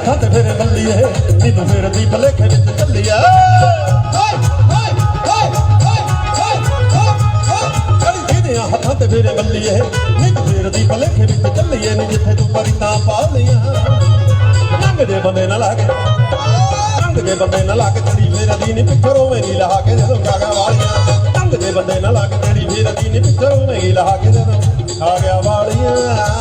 ਤੇ ਫਿਰ ਬੱਲੀਏ ਨੀ ਤੂੰ ਭਲੇਖੇ ਵਿੱਚ ਚੱਲੀਏ। ਕੜੀ ਹੱਥਾਂ ਤੇ ਫਿਰ ਬੱਲੀਏ ਨੀ ਤੂੰ ਭਲੇਖੇ ਵਿੱਚ ਚੱਲੀਏ। ਨੀ ਜਿੱਥੇ ਤੂੰ ਪਰੀਤਾਂ ਪਾ ਲਈਆਂ। ਰੰਗ ਦੇ ਬੰਦੇ ਨਾਲ ਆ ਕੇ, ਰੰਗ ਦੇ ਬੰਦੇ ਨਾਲ ਆ ਕੇ ਤੇਰੀ ਫੇਰ ਦੀ ਨੀ ਪਿੱਛੋਂ ਮੈਂ ਨਹੀਂ ਲਾ ਕੇ ਜਦੋਂ ਕਾਗਾ ਵਾਲੀਆਂ। ਰੰਗ ਦੇ ਬੰਦੇ ਨਾਲ ਆ ਕੇ ਤੇਰੀ ਫੇਰ ਦੀ ਨੀ ਪਿੱਛੋਂ ਮੈਂ ਨਹੀਂ ਕੇ ਜਦੋਂ ਕਾਗਾ ਵਾਲੀਆਂ।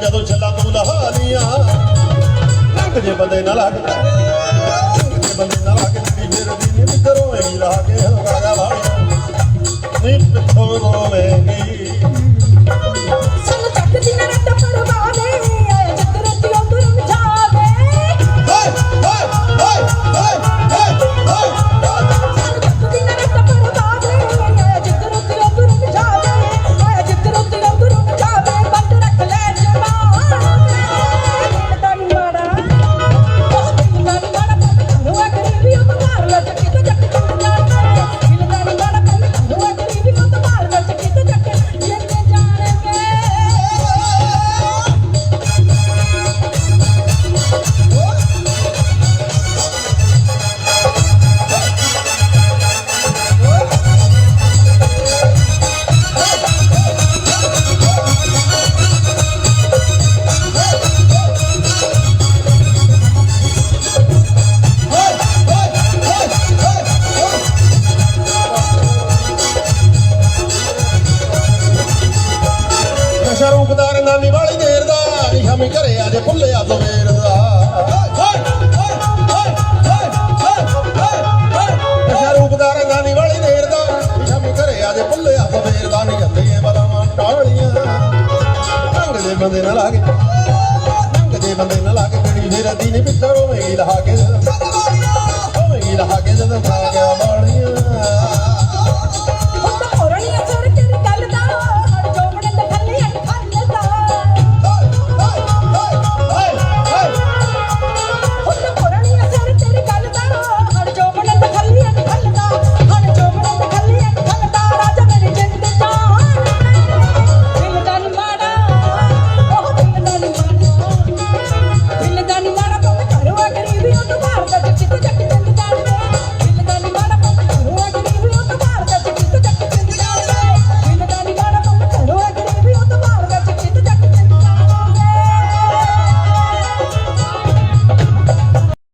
ਜਦੋਂ ਛੱਲਾ ਤੂੰ ਲਹਾ ਲੀਆਂ ਜੇ ਬੰਦੇ ਨਾਲ ਲੱਗ ਜੇ ਬੰਦੇ ਨਾਲ ਲੱਗ ਫਿਰ ਦੀ ਨੀ ਮਿੱਤਰੋਂ ਲਾ ਕੇ ਹਲਕਾਗਾ ਵਾਲੀਆਂ ਨੀ ਪਿੱਛੋਂ ਰੂਪਦਾਰ ਨਾਨੀ ਵਾਲੀ ਦੇਰ ਦਾ। ਨਿਸ਼ਾਮੀ ਘਰੇ ਅੱਜ ਭੁੱਲਿਆ ਸਵੇਰ ਦਾ। ਰੂਪਦਾਰ ਵਾਲੀ ਦੇਰ ਦਾ। ਘਰੇ ਅੱਜ ਭੁੱਲਿਆ ਸਵੇਰ ਦਾ। ਨਹੀਂ ਜਾਂਦੀਆਂ ਬਦਾਮਾਂ ਰੰਗ ਦੇ ਬੰਦੇ ਨਾਲ ਲਾਗੇ। ਕੇ ਦੇ ਬੰਦੇ ਨਾਲ ਆ ਕੇ ਮੇਰਾ ਦੀਨ ਪਿੱਤਰ ਹੋਵੇਂਗੀ ਲਹਾ ਕੇ। ਹੋਵੇਂਗੀ ਲਹਾ ਕੇ ਜਦੋਂ ਖਾ ਗਿਆ